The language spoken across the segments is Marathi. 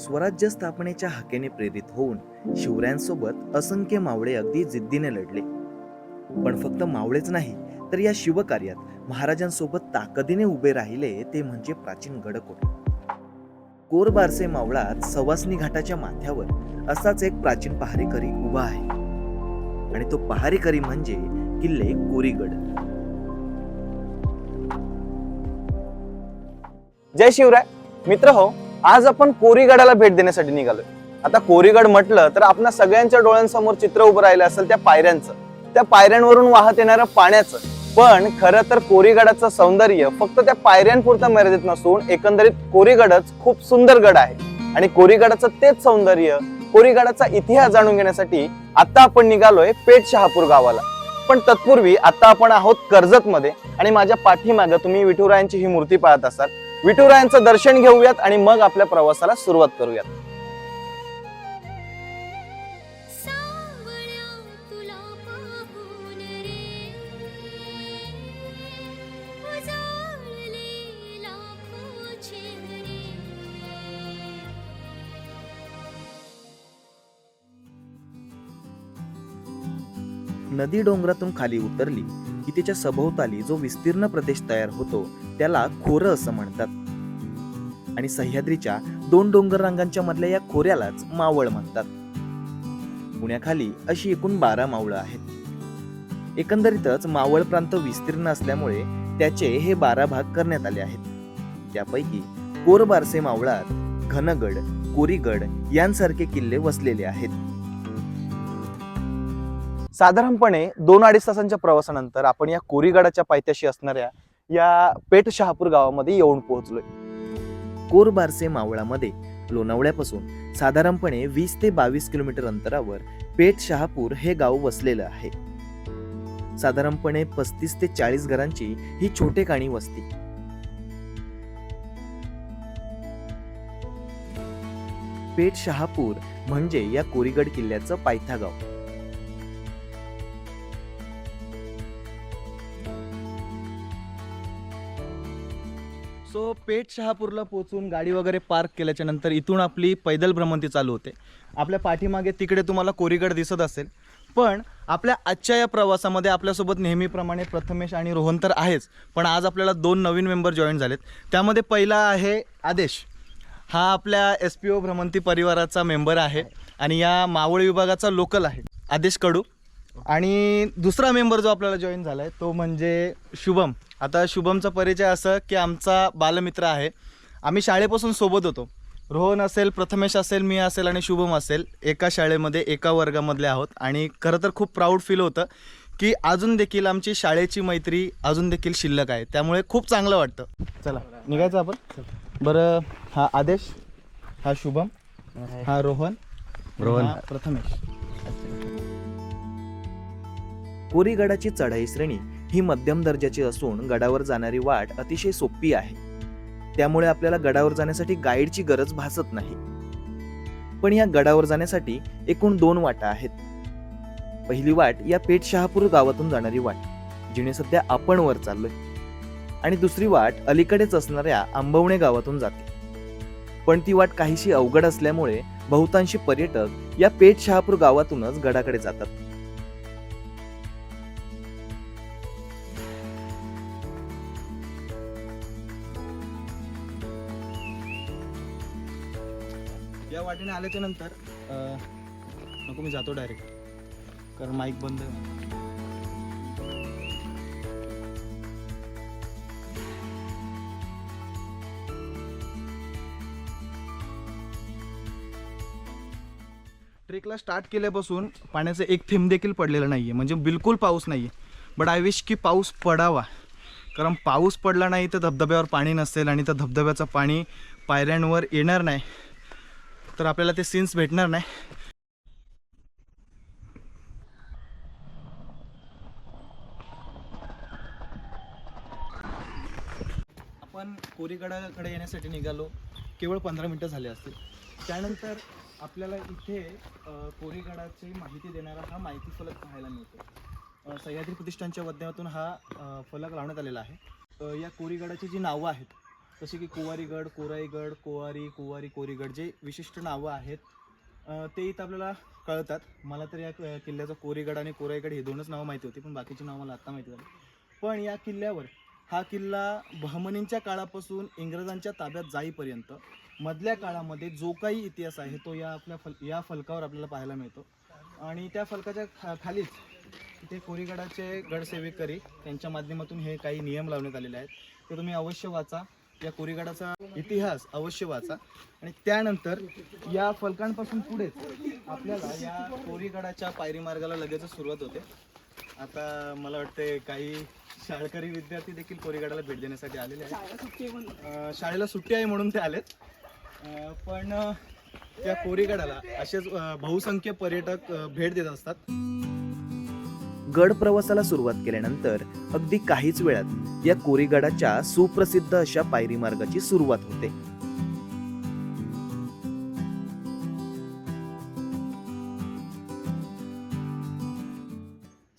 स्वराज्य स्थापनेच्या हाकेने प्रेरित होऊन शिवरायांसोबत असंख्य मावळे अगदी जिद्दीने लढले. पण फक्त मावळेच नाही तर या शिवकार्यात महाराजांसोबत ताकदीने उभे राहिले ते म्हणजे प्राचीन गडकोट. कोरबारसे मावळात सवासनी घाटाच्या माथ्यावर असाच एक प्राचीन पहारेकरी उभा आहे. आणि तो पहारेकरी म्हणजे किल्ले कोरीगड. जय शिवराय. मित्र हो आज आपण कोरीगडाला भेट देण्यासाठी निघालोय. आता कोरीगड म्हटलं तर आपल्या सगळ्यांच्या डोळ्यांसमोर चित्र उभं राहिलं असेल त्या पायऱ्यांचं. त्या पायऱ्यांवरून वाहत येणारं पाण्याचं. पण खरं तर कोरीगडाचं सौंदर्य फक्त त्या पायऱ्यांपुरतं मर्यादित नसून एकंदरीत कोरीगडच खूप सुंदर गड आहे. आणि कोरीगडाचं तेच सौंदर्य कोरीगडाचा इतिहास जाणून घेण्यासाठी आता आपण निघालोय पेठ शहापूर गावाला. पण तत्पूर्वी आता आपण आहोत कर्जत मध्ये आणि माझ्या पाठीमागं तुम्ही विठुरायांची ही मूर्ती पाहत असाल. विठुरायांचं दर्शन घेऊयात आणि मग आपल्या प्रवासाला सुरुवात करूयात. नदी डोंगरातून खाली उतरली. की तिच्या सभोवताली जो विस्तीर्ण प्रदेश तयार होतो त्याला खोरं असं म्हणतात. आणि सह्याद्रीच्या दोन डोंगर रांगांच्या मधल्या या खोऱ्यालाच मावळ म्हणतात. पुण्याखाली अशी एकूण बारा मावळं आहेत. एकंदरीतच मावळ प्रांत विस्तीर्ण असल्यामुळे त्याचे हे बारा भाग करण्यात आले आहेत. त्यापैकी कोरबारसे मावळात घनगड कोरीगड यांसारखे किल्ले वसलेले आहेत. साधारणपणे दोन अडीच तासांच्या प्रवासानंतर आपण या कोरीगडाच्या पायथ्याशी असणाऱ्या या पेठ शहापूर गावामध्ये येऊन पोहोचलोय. कोरबारसे मावळामध्ये लोणावळ्यापासून साधारणपणे वीस ते बावीस किलोमीटर अंतरावर पेठ शहापूर हे गाव वसलेलं आहे. साधारणपणे पस्तीस ते चाळीस घरांची ही छोटे काणी वस्ती. पेठ शहापूर म्हणजे या कोरीगड किल्ल्याचं पायथा गाव. सो पेठ शहापूरला पोहोचून गाडी वगैरे पार्क केल्याच्यानंतर इथून आपली पैदल भ्रमंती चालू होते. आपल्या पाठीमागे तिकडे तुम्हाला कोरीगड दिसत असेल पण आपल्या आजच्या या प्रवासामध्ये आपल्यासोबत नेहमीप्रमाणे प्रथमेश आणि रोहन तर आहेच पण आज आपल्याला दोन नवीन मेंबर जॉईन झालेत. त्यामध्ये पहिला आहे आदेश. हा आपल्या एस पी ओ भ्रमंती परिवाराचा मेंबर आहे आणि या मावळ विभागाचा लोकल आहे. आदेश कडू. आणि दुसरा मेंबर जो आपल्याला जॉईन झाला आहे तो म्हणजे शुभम. आता शुभमचा परिचय असं की आमचा बालमित्र आहे. आम्ही शाळेपासून सोबत होतो. रोहन असेल प्रथमेश असेल मी असेल आणि शुभम असेल एका शाळेमध्ये एका वर्गामधले आहोत. आणि खरं तर खूप प्राऊड फील होतं की अजून देखील आमची शाळेची मैत्री अजून देखील शिल्लक आहे. त्यामुळे खूप चांगलं वाटतं. चला निघायचं आपण? बरं हा आदेश हा शुभम हा रोहन रोहन. प्रथमेश. कोरीगडाची चढाई श्रेणी ही मध्यम दर्जाची असून गडावर जाणारी वाट अतिशय सोपी आहे. त्यामुळे आपल्याला गडावर जाण्यासाठी गाईडची गरज भासत नाही. पण या गडावर जाण्यासाठी एकूण दोन वाटा आहेत. पहिली वाट या पेठ शहापूर गावातून जाणारी वाट जिने सध्या आपण वर चाललोय. आणि दुसरी वाट अलीकडेच असणाऱ्या आंबवणे गावातून जाते. पण ती वाट काहीशी अवघड असल्यामुळे बहुतांशी पर्यटक या पेठ शहापूर गावातूनच गडाकडे जातात. या आल्याच्यानंतर नको मी जातो डायरेक्ट कारण माईक बंद आहे. ट्रेकला स्टार्ट केल्यापासून पाण्याचं एक थेंब देखील पडलेलं नाही आहे म्हणजे बिलकुल पाऊस नाही आहे बट आय विश की पाऊस पडावा. कारण पाऊस पडला नाही तर धबधब्यावर पाणी नसेल आणि त्या धबधब्याचं पाणी पायऱ्यांवर येणार नाही. तर आपल्याला ते सीन्स भेटणार नाही. आपण कोरीगडाकडे येण्यासाठी निघालो. केवळ पंधरा मिनटं झाले असतील. त्यानंतर आपल्याला इथे कोरीगडाची माहिती देणारा हा माहिती फलक पाहायला मिळतो. सह्याद्री प्रतिष्ठानच्या माध्यमातून हा फलक लावण्यात आलेला आहे. या कोरीगडाची जी नावं आहेत जसे की कुवारीगड कोराईगड कोवारी कुवारी कोरीगड जे विशिष्ट नावं आहेत ते इथं आपल्याला कळतात. मला तर या क- किल्ल्याचं कोरीगड आणि कोराईगड हे दोनच नावं माहिती होती पण बाकीची नावं मला आत्ता माहिती झाली. पण या किल्ल्यावर हा किल्ला बहमनींच्या काळापासून इंग्रजांच्या ताब्यात जाईपर्यंत मधल्या काळामध्ये जो काही इतिहास आहे तो या आपल्या फल या फलकावर आपल्याला पाहायला मिळतो. आणि त्या फलकाच्या खा खालीच इथे कोरीगडाचे गडसेवेकरी त्यांच्या माध्यमातून हे काही नियम लावण्यात आलेले आहेत. ते तुम्ही अवश्य वाचा. या कोरीगडाचा इतिहास अवश्य वाचा. आणि त्यानंतर या फलकांपासून पुढेच आपल्याला या कोरीगडाच्या पायरी मार्गाला लगेचच सुरुवात होते. आता मला वाटते काही शाळकरी विद्यार्थी देखील कोरीगडाला भेट देण्यासाठी आलेले आहेत. शाळेला सुट्टी आहे म्हणून. ते आलेत. पण त्या कोरीगडाला असेच बहुसंख्य पर्यटक भेट देत असतात. गड प्रवासाला सुरुवात केल्यानंतर अगदी काहीच वेळात या कोरीगडाच्या सुप्रसिद्ध अशा पायरी मार्गाची सुरुवात होते.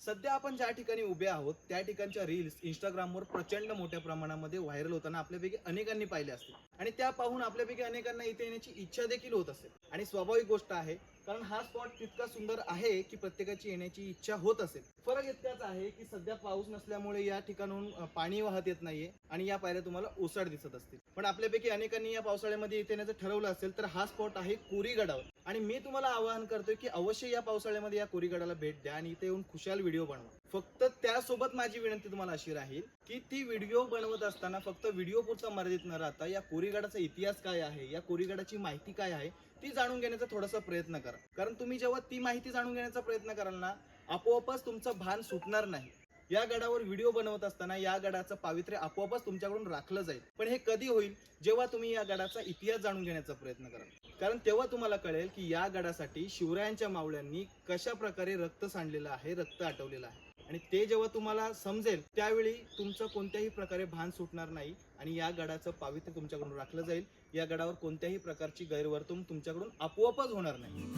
सध्या आपण ज्या ठिकाणी उभे आहोत त्या ठिकाणच्या रील्स इंस्टाग्रामवर प्रचंड मोठ्या प्रमाणामध्ये व्हायरल होताना आपल्यापैकी अनेकांनी पाहिले असतील. आणि त्या पाहून आपल्यापैकी अनेकांना इथे येण्याची इच्छा देखील होत असेल. आणि स्वाभाविक गोष्ट आहे कारण हा स्पॉट तितका सुंदर आहे की प्रत्येकाची येण्याची इच्छा होत असेल. फरक इतकाच आहे की सध्या पाऊस नसल्यामुळे या ठिकाणून पाणी वाहत येत नाहीये आणि या पायऱ्या तुम्हाला ओसाड दिसत असतील. पण आपल्यापैकी अनेकांनी या पावसाळ्यामध्ये इथे येण्याचं ठरवलं असेल तर हा स्पॉट आहे कोरीगडावर. आणि मी तुम्हाला आवाहन करतोय की अवश्य या पावसाळ्यामध्ये या कोरीगडाला भेट द्या आणि इथे येऊन खुशाल व्हिडिओ बनवा. फक्त त्यासोबत माझी विनंती तुम्हाला अशी राहील की ती व्हिडिओ बनवत असताना फक्त व्हिडिओ पुरता मर्यादित न राहता या कोरीगडाचा इतिहास काय आहे या कोरीगडाची माहिती काय आहे ती जाणून घेण्याचा थोडासा प्रयत्न करा. कारण तुम्ही जेव्हा ती माहिती जाणून घेण्याचा प्रयत्न कराल ना आपोआपच तुमचं भान सुटणार नाही. या गडावर व्हिडिओ बनवत असताना या गडाचं पावित्र्य आपोआपच तुमच्याकडून राखलं जाईल. पण हे कधी होईल जेव्हा तुम्ही या गडाचा इतिहास जाणून घेण्याचा प्रयत्न कराल. कारण तेव्हा तुम्हाला कळेल की या गडासाठी शिवरायांच्या मावळ्यांनी कशा प्रकारे रक्त सांडलेलं आहे रक्त आटवलेलं आहे. आणि ते जेव्हा तुम्हाला समजेल त्यावेळी तुमचं कोणत्याही प्रकारे भान सुटणार नाही आणि या गडाचं पावित्र्य तुमच्याकडून राखलं जाईल. या गडावर कोणत्याही प्रकारची गैरवर्तणूक तुमच्याकडून आपोआपच होणार नाही.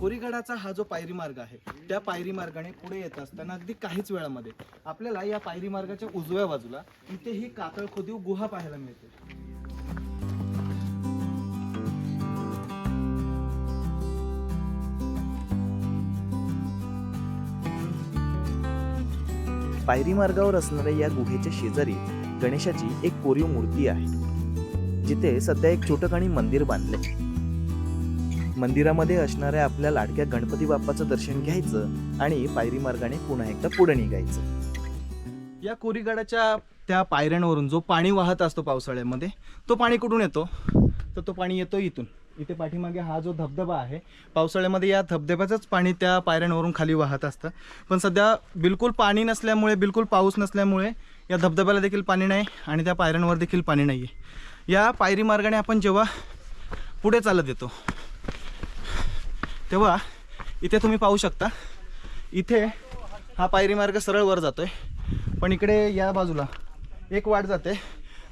कोरीगडाचा हा जो पायरी मार्ग आहे त्या पायरी मार्गाने पुढे येत असताना अगदी काहीच वेळामध्ये आपल्याला या पायरी मार्गाच्या उजव्या बाजूला इथे ही कातळ खोदीव गुहा पाहायला मिळते. पायरी मार्गावर असणाऱ्या या गुहेच्या शेजारी गणेशाची एक कोरीव मूर्ती आहे. जिथे सध्या एक छोटकाणी मंदिर बांधले मंदिरामध्ये असणाऱ्या आपल्या लाडक्या गणपती बाप्पाचं दर्शन घ्यायचं आणि पायरी मार्गाने पुन्हा एकदा पुढे निघायचं. या कोरीगडाच्या त्या पायऱ्यांवरून जो पाणी वाहत असतो पावसाळ्यामध्ये तो पाणी कुठून येतो? तर तो पाणी येतो इथून. इथे पाठीमागे हा जो धबधबा आहे पावसाळ्यामध्ये या धबधब्याचंच पाणी त्या पायऱ्यांवरून खाली वाहत असतं. पण सध्या बिलकुल पाणी नसल्यामुळे बिलकुल पाऊस नसल्यामुळे या धबधब्याला देखील पाणी नाही आणि त्या पायऱ्यांवर देखील पाणी नाही आहे या पायरी मार्गाने आपण जेव्हा पुढे चालत येतो तेव्हा इथे तुम्ही पाहू शकता इथे हा पायरी मार्ग सरळ वर जातोय. पण इकडे या बाजूला एक वाट जाते.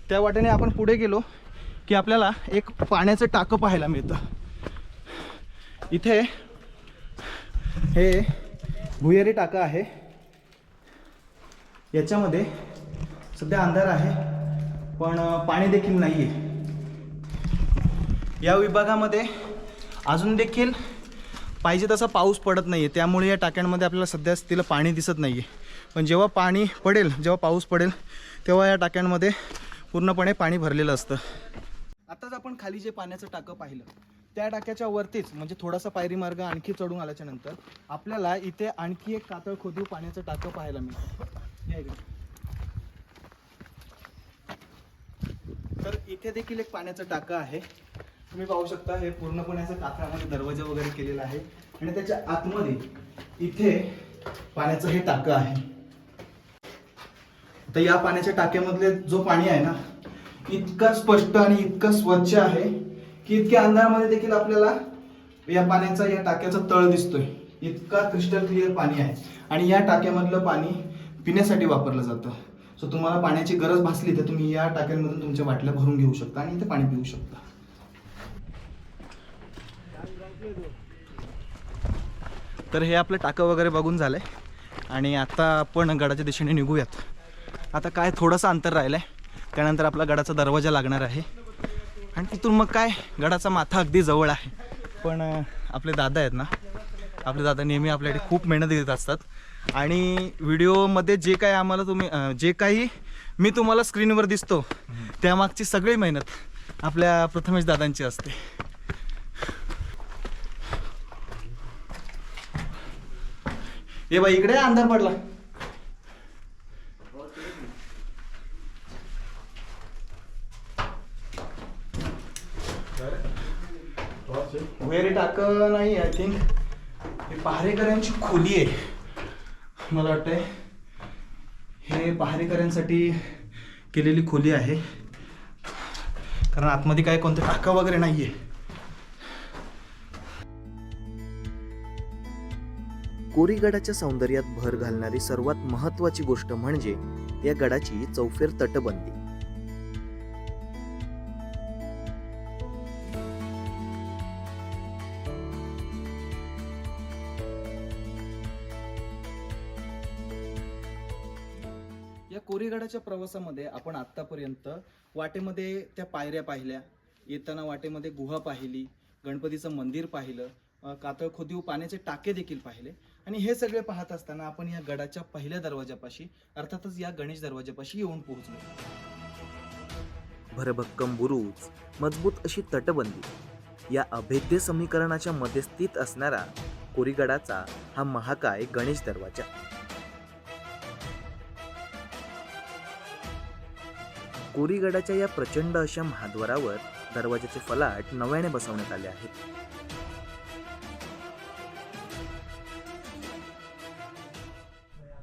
त्या वाटेने आपण पुढे गेलो की आपल्याला एक पाण्याचं टाकं पाहायला मिळतं. इथे हे भुयारी टाकं आहे. याच्यामध्ये सध्या अंधार आहे पण पाणी देखील नाही आहे या विभागामध्ये अजून देखील पाहिजे तसा पाऊस पडत नाही आहे त्यामुळे या टाक्यांमध्ये आपल्याला सध्या तिला पाणी दिसत नाही आहे पण जेव्हा पाणी पडेल जेव्हा पाऊस पडेल तेव्हा या टाक्यांमध्ये पूर्णपणे पाणी भरलेलं असतं. आताच आपण खाली जे पाण्याचं टाकं पाहिलं त्या टाक्याच्या वरतीच म्हणजे थोडासा पायरी मार्ग आणखी चढून आल्याच्यानंतर आपल्याला इथे आणखी एक कातळ खोदीव पाण्याचं टाकं पाहायला मिळतं तर इथे देखील एक पाण्याचं टाकं आहे. तुम्ही पाहू शकता हे पूर्णपणे असं कातळामध्ये दरवाजा वगैरे केलेला आहे. आणि त्याच्या आतमध्ये इथे पाण्याचं हे टाकं आहे. तर या पाण्याच्या टाक्यामधले जो पाणी आहे ना इतका स्पष्ट आणि इतका स्वच्छ आहे की इतक्या अंधारामध्ये देखील आपल्याला या पाण्याचा या टाक्याचा तळ दिसतोय. इतका क्रिस्टल क्लिअर पाणी आहे. आणि या टाक्यामधलं पाणी पिण्यासाठी वापरलं जातं. सो तुम्हाला पाण्याची गरज भासली तर तुम्ही या टाक्यांमधून तुमच्या बाटल्या भरून घेऊ शकता आणि इथे पाणी पिऊ शकता. तर हे आपलं टाकं वगैरे बघून झालं आहे आणि आता आपण गडाच्या दिशेने निघूयात. आता काय थोडंसं अंतर राहिलं आहे त्यानंतर आपला गडाचा दरवाजा लागणार आहे. आणि तिथून मग काय? गडाचा माथा अगदी जवळ आहे. पण आपले दादा आहेत ना आपले दादा नेहमी आपल्याकडे खूप मेहनत घेत असतात. आणि व्हिडिओमध्ये जे काही आम्हाला तुम्ही जे काही मी तुम्हाला स्क्रीनवर दिसतो त्यामागची सगळी मेहनत आपल्या प्रथमेश दादांची असते. ये बाई इकडे अंधार पडला. वेरी टाक नाही आय थिंक हे पहारेकऱ्यांची खोली आहे मला वाटतंय. हे पहारेकऱ्यांसाठी केलेली खोली आहे. कारण आतमध्ये काय कोणतं टाकं वगैरे नाही आहे कोरीगडाच्या सौंदर्यात भर घालणारी सर्वात महत्वाची गोष्ट म्हणजे या गडाची चौफेर तटबंदी. या प्रवासामध्ये आपण आत्तापर्यंत वाटेमध्ये त्या पायऱ्या पाहिल्या. येताना वाटेमध्ये गुहा पाहिली गणपतीचं मंदिर पाहिलं कातळ खोदीव पाण्याचे टाके देखील पाहिले. आणि हे सगळे पाहत असताना आपण या गडाच्या पहिल्या दरवाजापाशी अर्थातच या गणेश दरवाजापाशी येऊन पोहोचलो. भरभक्कम बुरुज मजबूत अशी तटबंदी. या अभेद्य समीकरणाच्या मध्ये स्थित असणारा कोरीगडाचा हा महाकाय गणेश दरवाजा. कोरीगडाच्या या प्रचंड अशा महाद्वारावर दरवाजाचे फलाट नव्याने बसवण्यात आले आहेत.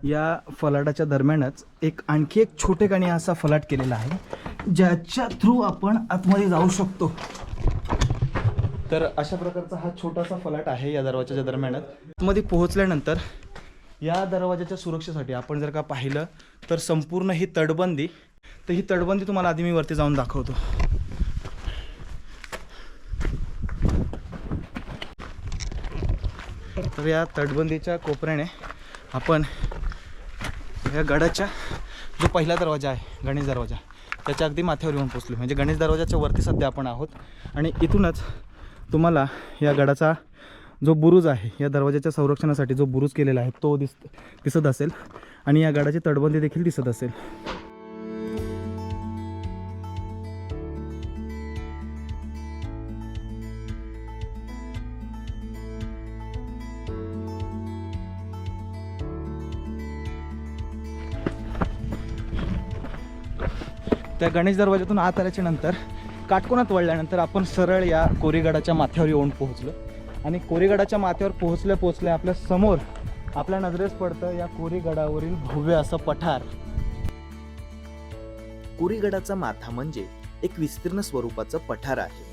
या फलाटाच्या दरम्यानच एक आणखी एक छोटे गाणी असा फलाट केलेला आहे ज्याच्या थ्रू आपण आतमध्ये जाऊ शकतो. तर अशा प्रकारचा हा छोटासा फलाट आहे या दरवाजाच्या दरम्यानच. आतमध्ये पोहोचल्यानंतर या दरवाजाच्या सुरक्षेसाठी आपण जर का पाहिलं तर संपूर्ण ही तटबंदी तर ही तटबंदी तुम्हाला आधी मी वरती जाऊन दाखवतो. तर या तटबंदीच्या कोपऱ्याने आपण या गडाच्या जो पहिला दरवाजा आहे गणेश दरवाजा त्याच्या अगदी माथ्यावर येऊन पोचलो म्हणजे गणेश दरवाजाच्या वरती सध्या आपण आहोत. आणि इथूनच तुम्हाला या गडाचा जो बुरुज आहे या दरवाजाच्या संरक्षणासाठी जो बुरुज केलेला आहे तो दिस दिसत असेल. आणि या गडाची तटबंदी देखील दिसत असेल. त्या गणेश दरवाजातून आत आल्याच्यानंतर काटकोनात वळल्यानंतर आपण सरळ या कोरीगडाच्या माथ्यावर येऊन पोहोचलो. आणि कोरीगडाच्या माथ्यावर पोहोचल्या पोहोचल्या आपल्यासमोर आपल्या नजरेस पडतं या कोरीगडावरील भव्य असं पठार. कोरीगडाचा माथा म्हणजे एक विस्तीर्ण स्वरूपाचं पठार आहे.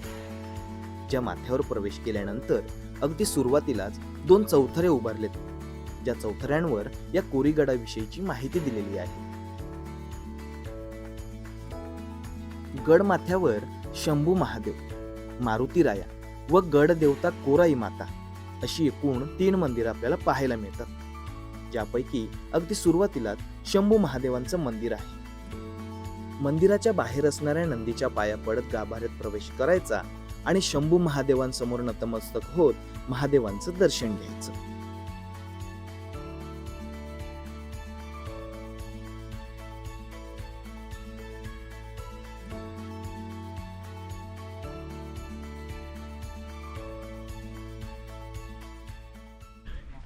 ज्या माथ्यावर प्रवेश केल्यानंतर अगदी सुरुवातीलाच दोन चौथरे उभारलेत. ज्या चौथऱ्यांवर या कोरीगडाविषयीची माहिती दिलेली आहे. गडमाथ्यावर शंभू महादेव मारुती राया व गड देवता कोराई माता अशी एकूण तीन मंदिरं आपल्याला पाहायला मिळतात. ज्यापैकी अगदी सुरुवातीलाच शंभू महादेवांचं मंदिर आहे. मंदिराच्या बाहेर असणाऱ्या नंदीच्या पाया पडत गाभाऱ्यात प्रवेश करायचा आणि शंभू महादेवांसमोर नतमस्तक होत महादेवांचं दर्शन घ्यायचं.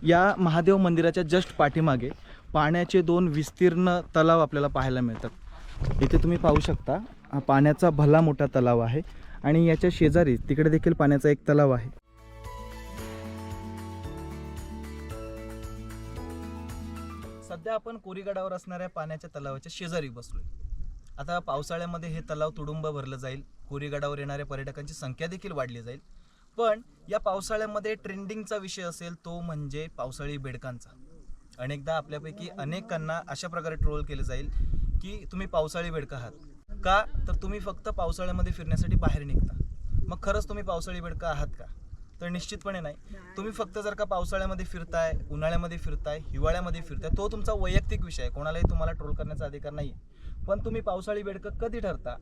या महादेव मंदिराच्या जस्ट पाठीमागे पाण्याचे दोन विस्तीर्ण तलाव आपल्याला पाहायला मिळतात. इथे तुम्ही पाहू शकता हा पाण्याचा भला मोठा तलाव आहे आणि याच्या शेजारी तिकडे देखील पाण्याचा एक तलाव आहे. सध्या आपण कोरीगडावर असणाऱ्या पाण्याच्या तलावाच्या शेजारी बसलोय. आता पावसाळ्यामध्ये हे तलाव तुडुंब भरलं जाईल कोरीगडावर येणाऱ्या पर्यटकांची संख्या देखील वाढली जाईल. पण या पावसाळ्यामध्ये ट्रेंडिंगचा विषय असेल तो म्हणजे पावसाळी बेडकांचा. अनेकदा आपल्यापैकी अनेकांना अशा प्रकारे ट्रोल केलं जाईल की तुम्ही पावसाळी बेडक आहात. का? तर तुम्ही फक्त पावसाळ्यामध्ये फिरण्यासाठी बाहेर निघता. मग खरंच तुम्ही पावसाळी बेडकं आहात का? तर निश्चितपणे नाही. तुम्ही फक्त जर का पावसाळ्यामध्ये फिरताय उन्हाळ्यामध्ये फिरताय हिवाळ्यामध्ये फिरताय तो तुमचा वैयक्तिक विषय आहे. कोणालाही तुम्हाला ट्रोल करण्याचा अधिकार नाही पण तुम्ही पावसाळी बेडकं कधी ठरता?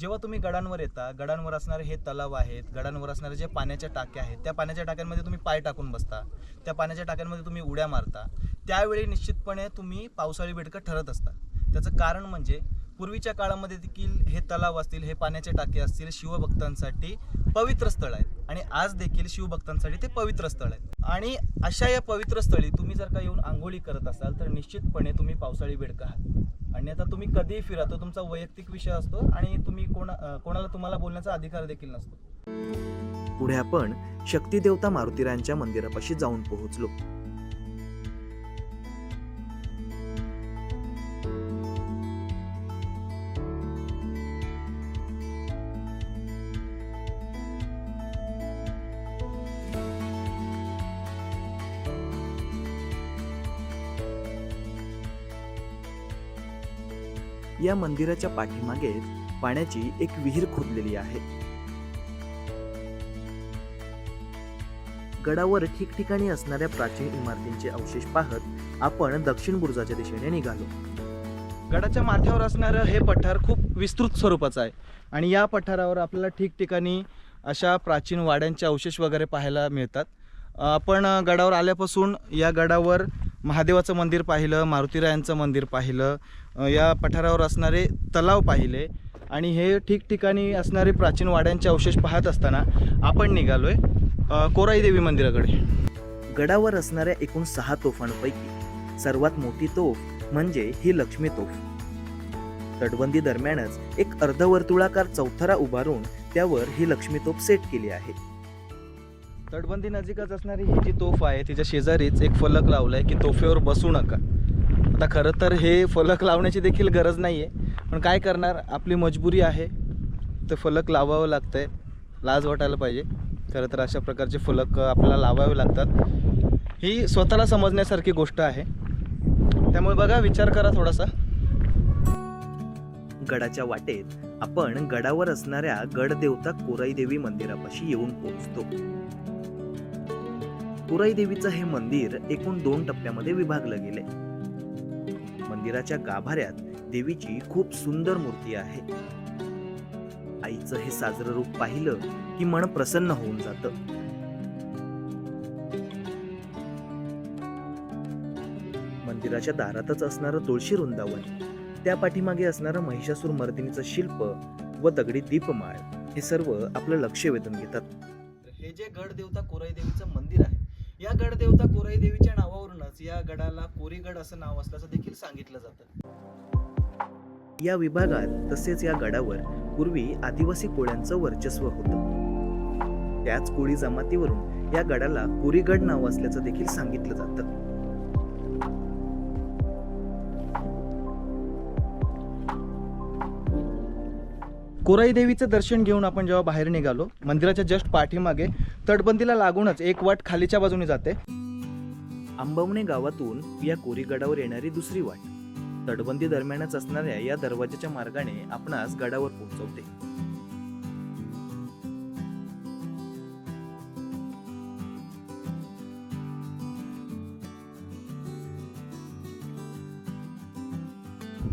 जेव्हा तुम्ही गडांवर येता गडांवर असणारे हे तलाव आहेत गडांवर असणारे जे पाण्याच्या टाक्या आहेत त्या पाण्याच्या टाक्यांमध्ये तुम्ही पाय टाकून बसता. त्या पाण्याच्या टाक्यांमध्ये तुम्ही उड्या मारता. त्यावेळी निश्चितपणे तुम्ही पावसाळी बेडकं ठरत असता. त्याचं कारण म्हणजे पूर्वीच्या काळामध्ये देखील हे तलाव असतील हे पाण्याचे टाके असतील शिवभक्तांसाठी पवित्र स्थळ आहेत. आणि आज देखील शिवभक्तांसाठी ते पवित्र स्थळ आहेत. आणि अशा या पवित्र स्थळी तुम्ही जर का येऊन आंघोळी करत असाल तर निश्चितपणे तुम्ही पावसाळी बेडका आहात. आणि आता तुम्ही कधीही फिरा तो तुमचा वैयक्तिक विषय असतो आणि तुम्ही कोणा कोणाला तुम्हाला बोलण्याचा अधिकार देखील नसतो. पुढे आपण शक्तिदेवता मारुतीरायांच्या मंदिरापाशी जाऊन पोहोचलो. या मंदिराच्या पाठीमागे पाण्याची एक विहीर खोदलेली आहे. गडावर ठिकठिकाणी असणाऱ्या प्राचीन इमारतींचे अवशेष पाहत आपण दक्षिण बुर्जाच्या दिशेने निघालो. गडाच्या माथ्यावर असणारं हे पठार खूप विस्तृत स्वरूपाचं आहे. आणि या पठारावर आपल्याला ठिकठिकाणी अशा प्राचीन वाड्यांचे अवशेष वगैरे पाहायला मिळतात. आपण गडावर आल्यापासून या गडावर महादेवाचं मंदिर पाहिलं मारुतीरायांचं मंदिर पाहिलं या पठारावर असणारे तलाव पाहिले. आणि हे ठिकठिकाणी असणारे प्राचीन वाड्यांचे अवशेष पाहत असताना आपण निघालोय कोराई देवी मंदिराकडे. गडावर असणाऱ्या एकूण सहा तोफांपैकी सर्वात मोठी तोफ म्हणजे ही लक्ष्मी तोफ. तटबंदी दरम्यानच एक अर्धवर्तुळाकार चौथरा उभारून त्यावर ही लक्ष्मी तोफ सेट केली आहे. तटबंदी नजीकच असणारी ही जी तोफ आहे तिच्या शेजारीच एक फलक लावलाय की तोफेवर बसू नका. आता खरं तर हे फलक लावण्याची देखील गरज नाही आहे पण काय करणार? आपली मजबुरी आहे. तर फलक लावावं लागतंय. लाज वाटायला पाहिजे. खरं तर अशा प्रकारचे फलक आपल्याला लावावे लागतात. ही स्वतःला समजण्यासारखी गोष्ट आहे. त्यामुळे बघा विचार करा थोडासा. गडाच्या वाटेत आपण गडावर असणाऱ्या गडदेवता कोराई देवी मंदिरापाशी येऊन पोहोचतो. कोराई देवीचं हे मंदिर एकूण दोन टप्प्यामध्ये विभागलं गेले मंदिराच्या गाभाऱ्यात देवीची खूप सुंदर मूर्ती आहे. आईचं हे साजरं रूप पाहिलं की मन प्रसन्न होऊन जातं. मंदिराच्या दारातच असणारं तुळशी वृंदावन त्या पाठीमागे असणारं महिषासूर मर्दिनीचं शिल्प व दगडी दीपमाळ हे सर्व आपलं लक्ष वेधून घेतात हे जे गड देवता कोराई देवीचं मंदिर आहे या गडदेवता कोराई देवीच्या या गडाला कोरीगड असं नाव असल्याचं देखील सांगितलं जातं. या विभागात तसेच या गडावर पूर्वी आदिवासी कोळ्यांचं वर्चस्व होतं. त्याच कोळी जमातीवरून या गडाला कोरीगड नाव असल्याचं देखील सांगितलं जातं. कोराई देवीचं दर्शन घेऊन आपण जेव्हा बाहेर निघालो मंदिराच्या जस्ट पाठीमागे तटबंदीला लागूनच एक वाट खालीच्या बाजूने जाते. आंबवणे गावातून या कोरीगडावर येणारी दुसरी वाट. तटबंदी दरम्यानच असणाऱ्या या दरवाजाच्या मार्गाने आपणास गडावर पोहोचवते.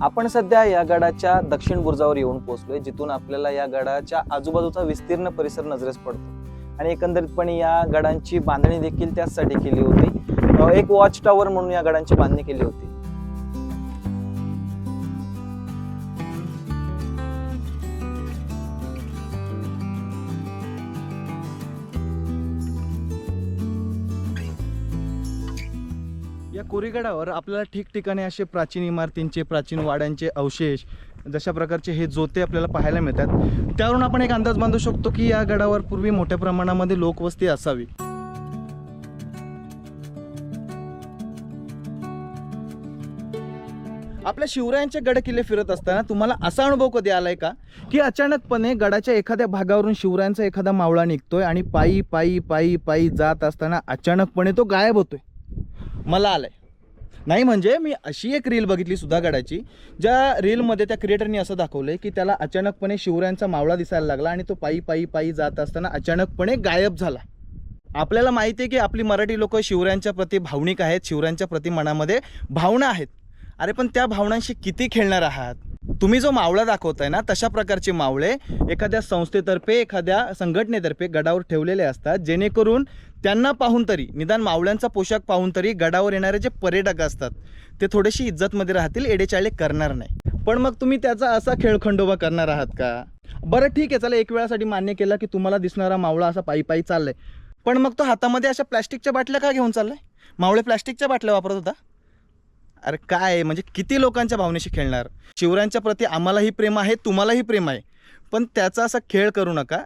आपण सध्या या गडाच्या दक्षिण बुर्जावर येऊन पोहोचलोय जिथून आपल्याला या गडाच्या आजूबाजूचा विस्तीर्ण परिसर नजरेस पडतो. आणि एकंदरीतपणे या गडांची बांधणी देखील त्याचसाठी केली होती. एक वॉच टॉवर म्हणून या गडांची बांधणी केली होती. या कोरीगडावर आपल्याला ठिकठिकाणी असे प्राचीन इमारतींचे प्राचीन वाड्यांचे अवशेष जशा प्रकारचे हे जोते आपल्याला पाहायला मिळतात. त्यावरून आपण एक अंदाज बांधू शकतो की या गडावर पूर्वी मोठ्या प्रमाणामध्ये लोकवस्ती असावी. आपल्या शिवरायांचे गड किल्ले फिरत असताना तुम्हाला असा अनुभव कधी आलाय का? की अचानकपणे गडाच्या एखाद्या भागावरून शिवरायांचा एखादा मावळा निघतोय आणि पायी पायी पायी पायी जात असताना अचानकपणे तो गायब होतोय? मला आलाय. नाही म्हणजे मी अशी एक रील बघितली सुद्धा गडाची ज्या रीलमध्ये त्या क्रिएटरनी असं दाखवलंय की त्याला अचानकपणे शिवरायांचा मावळा दिसायला लागला आणि तो पायी पायी पायी जात असताना अचानकपणे गायब झाला. आपल्याला माहिती आहे की आपली मराठी लोक शिवरायांच्या प्रती भावनिक आहेत शिवरायांच्या प्रती मनामध्ये भावना आहेत. अरे पण त्या भावनांशी किती खेळणार आहात? तुम्ही जो मावळा दाखवताय ना तशा प्रकारचे मावळे एखाद्या संस्थेतर्फे एखाद्या संघटनेतर्फे गडावर ठेवलेले असतात जेणेकरून त्यांना पाहून तरी निदान मावळ्यांचा पोशाख पाहून तरी गडावर येणारे जे पर्यटक असतात ते थोडेसे इज्जतमध्ये राहतील एडेचाळे करणार नाही. पण मग तुम्ही त्याचा असा खेळखंडोबा करणार आहात का? बरं ठीक आहे चला एक वेळासाठी मान्य केलं की तुम्हाला दिसणारा मावळा असा पायी पायी चाललाय. पण मग तो हातामध्ये अशा प्लॅस्टिकच्या बाटल्या का घेऊन चाललाय? मावळे प्लॅस्टिकच्या बाटल्या वापरत होता? अरे काय म्हणजे किती लोकांच्या भावनेशी खेळणार? शिवरायांच्या प्रती आम्हालाही प्रेम आहे तुम्हालाही प्रेम आहे. पण त्याचा असा खेळ करू नका.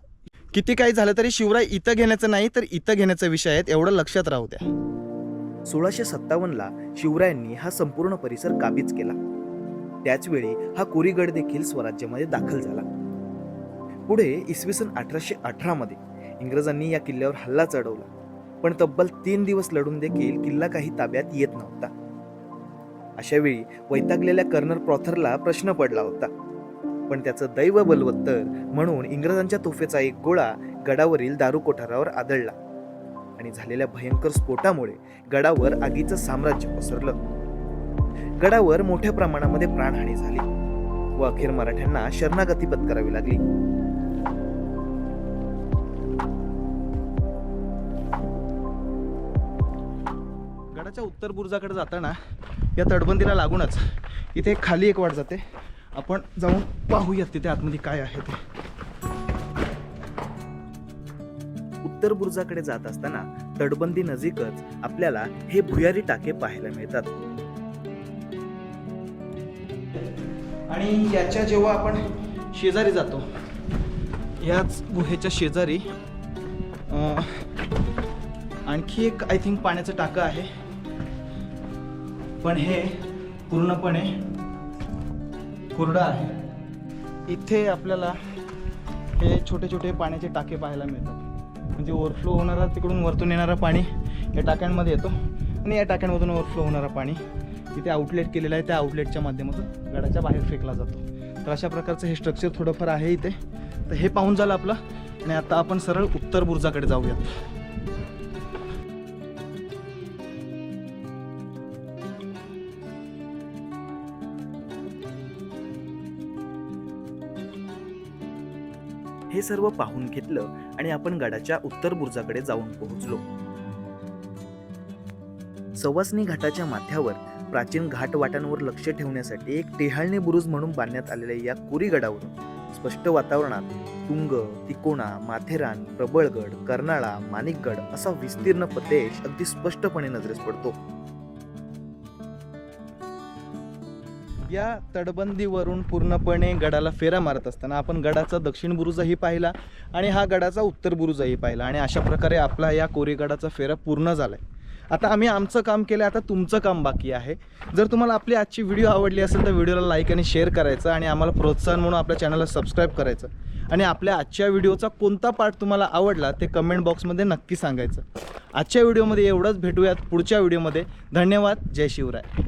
किती काही झालं तरी शिवराय इथं घेण्याचं नाही तर इथं घेण्याचा विषय आहेत एवढं लक्षात राहू द्या. सोळाशे सत्तावन्नला शिवरायांनी हा संपूर्ण परिसर काबीज केला. त्याचवेळी हा कोरीगड देखील स्वराज्यामध्ये दाखल झाला. पुढे इसवी सन अठराशे अठरामध्ये इंग्रजांनी या किल्ल्यावर हल्ला चढवला. पण तब्बल तीन दिवस लढून देखील किल्ला काही ताब्यात येत नव्हता. अशावेळी वैतागलेल्या कर्नल प्रॉथरला प्रश्न पडला होता. पण त्याचं दैव बलवत्तर म्हणून इंग्रजांच्या तोफेचा एक गोळा गडावरील दारू कोठारावर आदळला. आणि झालेल्या भयंकर स्फोटामुळे गडावर आगीचं साम्राज्य पसरलं. गडावर मोठ्या प्रमाणामध्ये प्राणहानी झाली व अखेर मराठ्यांना शरणागती पत्करावी लागली. गडाच्या उत्तर बुर्जाकडे जाताना या तटबंदीला लागूनच इथे खाली एक वाट जाते. आपण जाऊन पाहूयात तिथे आतमध्ये काय आहे ते. उत्तर बुर्जाकडे जात असताना तटबंदी नजीकच आपल्याला हे भुयारी टाके पाहायला मिळतात. आणि याच्या जेव्हा आपण शेजारी जातो याच गुहेच्या शेजारी आणखी एक आय थिंक पाण्याचं टाकं आहे. पण हे पूर्णपणे कोरडं आहे. इथे आपल्याला हे छोटे छोटे पाण्याचे टाके पाहायला मिळतात. म्हणजे ओव्हरफ्लो होणारा तिकडून वरतून येणारं पाणी या टाक्यांमध्ये येतो. आणि या टाक्यांमधून ओव्हरफ्लो होणारं पाणी तिथे आउटलेट केलेलं आहे. त्या आउटलेटच्या माध्यमातून गडाच्या बाहेर फेकला जातो. तर अशा प्रकारचं हे स्ट्रक्चर थोडंफार आहे इथे. तर हे पाहून झालं आपलं. आणि आता आपण सरळ उत्तर बुर्जाकडे जाऊयात. हे सर्व पाहून घेतलं आणि आपण गडाच्या उत्तर बुर्जाकडे जाऊन पोहोचलो. सवासनी घाटाच्या माथ्यावर प्राचीन घाटवाटांवर लक्ष ठेवण्यासाठी एक टेहाळणी बुरुज म्हणून बांधण्यात आलेल्या या कुरीगडावरून स्पष्ट वातावरणात तुंग तिकोणा माथेरान प्रबळगड कर्नाळा माणिकगड असा विस्तीर्ण प्रदेश अगदी स्पष्टपणे नजरेस पडतो. या तटबंदीवरून पूर्णपणे गडाला फेरा मारत असताना आपण गडाचा दक्षिण बुरुजही पाहिला आणि हा गडाचा उत्तर बुरुजही पाहिला. आणि अशा प्रकारे आपला या कोरेगडाचा फेरा पूर्ण झाला आहे आता आम्ही आमचं काम केलं आता तुमचं काम बाकी आहे. जर तुम्हाला आपली आजची व्हिडिओ आवडली असेल तर व्हिडिओला लाईक आणि शेअर करायचं आणि आम्हाला प्रोत्साहन म्हणून आपल्या चॅनलला सबस्क्राईब करायचं. आणि आपल्या आजच्या व्हिडिओचा कोणता पार्ट तुम्हाला आवडला ते कमेंट बॉक्समध्ये नक्की सांगायचं. आजच्या व्हिडिओमध्ये एवढंच. भेटूयात पुढच्या व्हिडिओमध्ये. धन्यवाद. जय शिवराय.